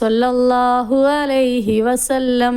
സൊല്ലാഹു അലൈഹി വസല്ലം.